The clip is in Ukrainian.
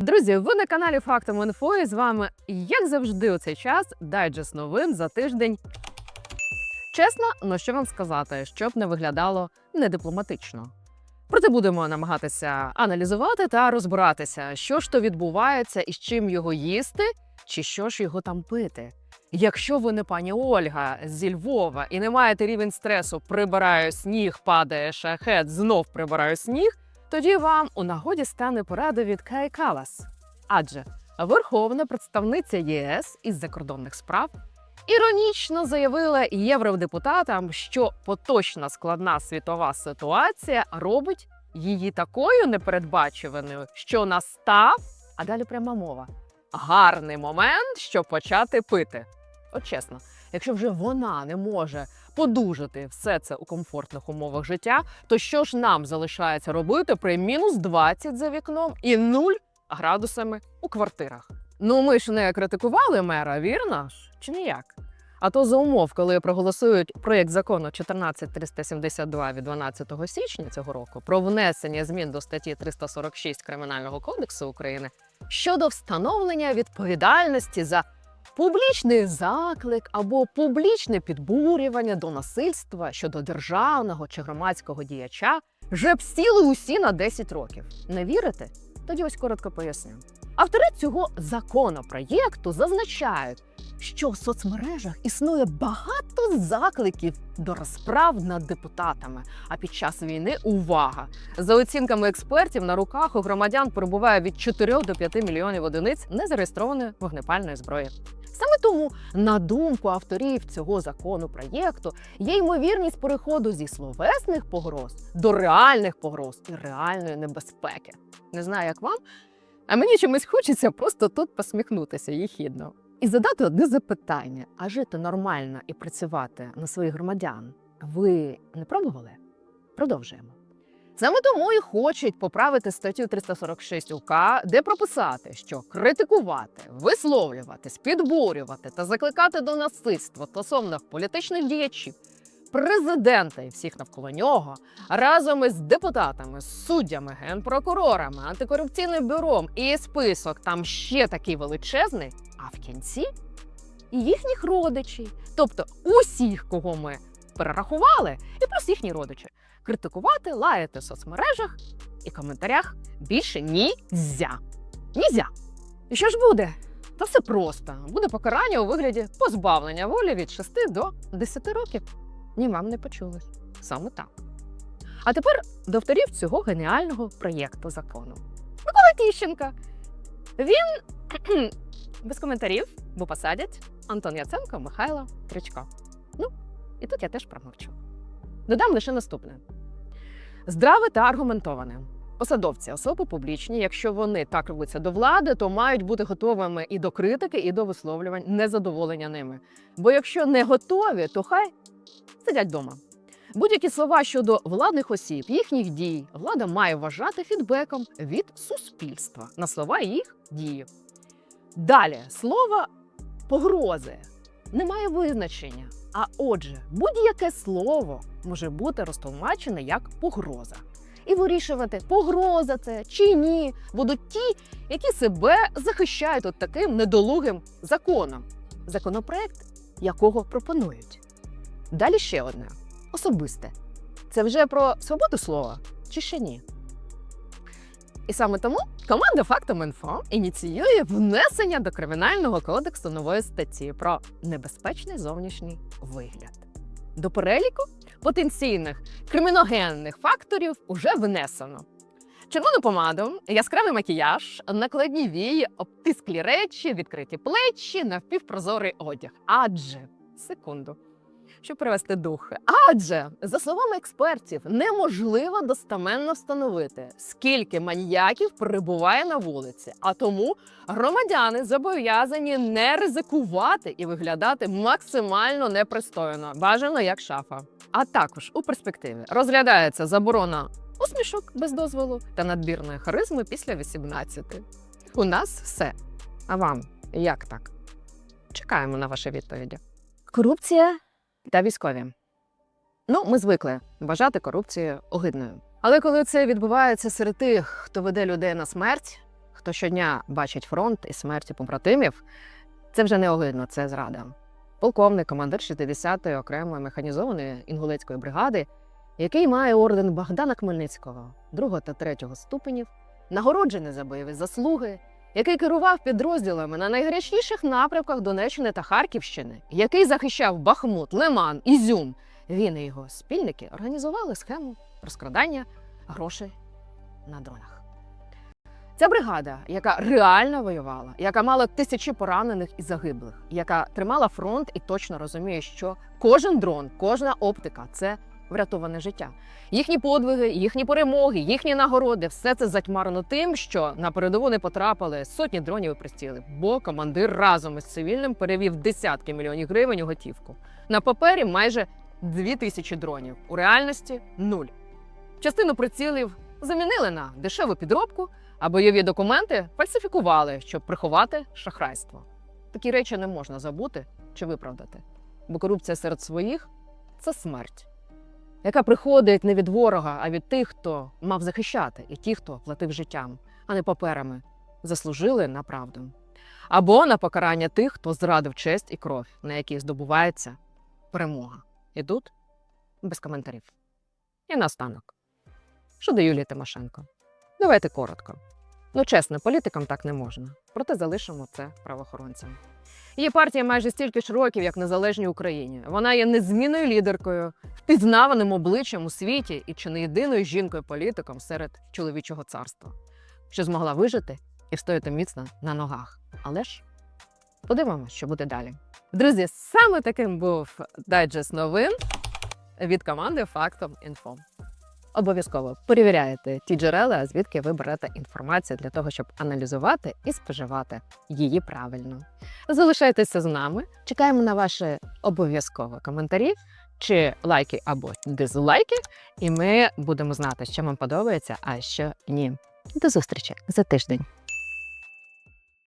Друзі, ви на каналі Фактом Інфо і з вами, як завжди, у цей час дайджест новин за тиждень. Чесно, ну що вам сказати, щоб не виглядало недипломатично. Проте будемо намагатися аналізувати та розбиратися, що ж то відбувається і з чим його їсти, чи що ж його там пити. Якщо ви не пані Ольга зі Львова і не маєте рівень стресу, прибираю сніг, падає шахет, знов прибираю сніг, тоді вам у нагоді стане порада від Кай Калас. Адже верховна представниця ЄС із закордонних справ іронічно заявила євродепутатам, що поточна складна світова ситуація робить її такою непередбачуваною, що настав, а далі пряма мова. Гарний момент, щоб почати пити. От чесно, якщо вже вона не може подужати все це у комфортних умовах життя, то що ж нам залишається робити при мінус 20 за вікном і 0 градусами у квартирах? Ну ми ж не критикували мера, вірно? Чи ніяк? А то за умов, коли проголосують проєкт закону 14372 від 12 січня цього року про внесення змін до статті 346 Кримінального кодексу України щодо встановлення відповідальності за публічний заклик або публічне підбурювання до насильства щодо державного чи громадського діяча вже б сіли усі на 10 років. Не вірите? Тоді ось коротко поясню. Автори цього законопроєкту зазначають, що в соцмережах існує багато закликів до розправ над депутатами. А під час війни увага! За оцінками експертів, на руках у громадян перебуває від 4 до 5 мільйонів одиниць незареєстрованої вогнепальної зброї. Саме тому, на думку авторів цього законопроєкту, є ймовірність переходу зі словесних погроз до реальних погроз і реальної небезпеки. Не знаю, як вам, а мені чомусь хочеться просто тут посміхнутися їхідно. І задати одне запитання: а жити нормально і працювати на своїх громадян ви не пробували? Продовжуємо. Саме тому і хочуть поправити статтю 346 УК, де прописати, що критикувати, висловлювати, спідбурювати та закликати до насильства стосовно політичних діячів, президента і всіх навколо нього разом із депутатами, суддями, генпрокурорами, антикорупційним бюром і список там ще такий величезний. А в кінці їхніх родичів, тобто усіх, кого ми перерахували, і плюс їхні родичі. Критикувати, лаяти в соцмережах і коментарях більше нізя. Нізя. І що ж буде? Та все просто. Буде покарання у вигляді позбавлення волі від 6 до 10 років. Ні, вам не почулось. Саме так. А тепер до авторів цього геніального проєкту закону. Микола Тіщенка. Він без коментарів, бо посадять Антон Яценко, Михайло Кричко. Ну, і тут я теж промовчу. Додам лише наступне: здраве та аргументоване. Посадовці, особи публічні, якщо вони так рвуться до влади, то мають бути готовими і до критики, і до висловлювань незадоволення ними. Бо якщо не готові, то хай сидять вдома. Будь-які слова щодо владних осіб, їхніх дій, влада має вважати фідбеком від суспільства на слова їх дії. Далі слово погрози не має визначення. А отже, будь-яке слово може бути розтлумачене як погроза. І вирішувати, погроза це чи ні, будуть ті, які себе захищають от таким недолугим законом, законопроект якого пропонують. Далі ще одне особисте. Це вже про свободу слова чи ще ні? І саме тому команда Фактом Інфо ініціює внесення до кримінального кодексу нової статті про небезпечний зовнішній вигляд. До переліку потенційних криміногенних факторів уже внесено. Червону помаду, яскравий макіяж, накладні вії, обтисклі речі, відкриті плечі, навпівпрозорий одяг. Адже секунду щоб привести дух. Адже, за словами експертів, неможливо достаменно встановити, скільки маніяків перебуває на вулиці. А тому громадяни зобов'язані не ризикувати і виглядати максимально непристойно, бажано як шафа. А також у перспективі розглядається заборона усмішок без дозволу та надбірної харизми після 18. У нас все. А вам як так? Чекаємо на ваші відповіді. Корупція та військові. Ну, ми звикли вважати корупцію огидною. Але коли це відбувається серед тих, хто веде людей на смерть, хто щодня бачить фронт і смерті побратимів, це вже не огидно, це зрада. Полковник, командир 60-ї окремої механізованої інгулецької бригади, який має орден Богдана Хмельницького, другого та третього ступенів, нагороджений за бойові заслуги, який керував підрозділами на найгарячніших напрямках Донеччини та Харківщини, який захищав Бахмут, Лиман, Ізюм. Він і його спільники організували схему розкрадання грошей на дронах. Ця бригада, яка реально воювала, яка мала тисячі поранених і загиблих, яка тримала фронт і точно розуміє, що кожен дрон, кожна оптика це врятоване життя. Їхні подвиги, їхні перемоги, їхні нагороди все це затьмарено тим, що на передову не потрапили сотні дронів і пристрілів, бо командир разом із цивільним перевів десятки мільйонів гривень у готівку. На папері майже дві тисячі дронів. У реальності нуль. Частину прицілів замінили на дешеву підробку, а бойові документи фальсифікували, щоб приховати шахрайство. Такі речі не можна забути чи виправдати, бо корупція серед своїх це смерть, яка приходить не від ворога, а від тих, хто мав захищати, і ті, хто платив життям, а не паперами, заслужили на правду. Або на покарання тих, хто зрадив честь і кров, на якій здобувається перемога. І тут без коментарів. І наостанок. Щодо Юлії Тимошенко. Давайте коротко. Ну, чесно, політикам так не можна. Проте залишимо це правоохоронцям. Її партія майже стільки ж років, як незалежній Україні. Вона є незмінною лідеркою, впізнаваним обличчям у світі і чи не єдиною жінкою-політиком серед чоловічого царства, що змогла вижити і встояти міцно на ногах. Але ж подивимося, що буде далі. Друзі, саме таким був дайджест новин від команди Фактом Інфо. Обов'язково перевіряєте ті джерела, звідки ви берете інформацію для того, щоб аналізувати і споживати її правильно. Залишайтеся з нами. Чекаємо на ваші обов'язкові коментарі чи лайки або дизлайки, і ми будемо знати, що вам подобається, а що ні. До зустрічі за тиждень.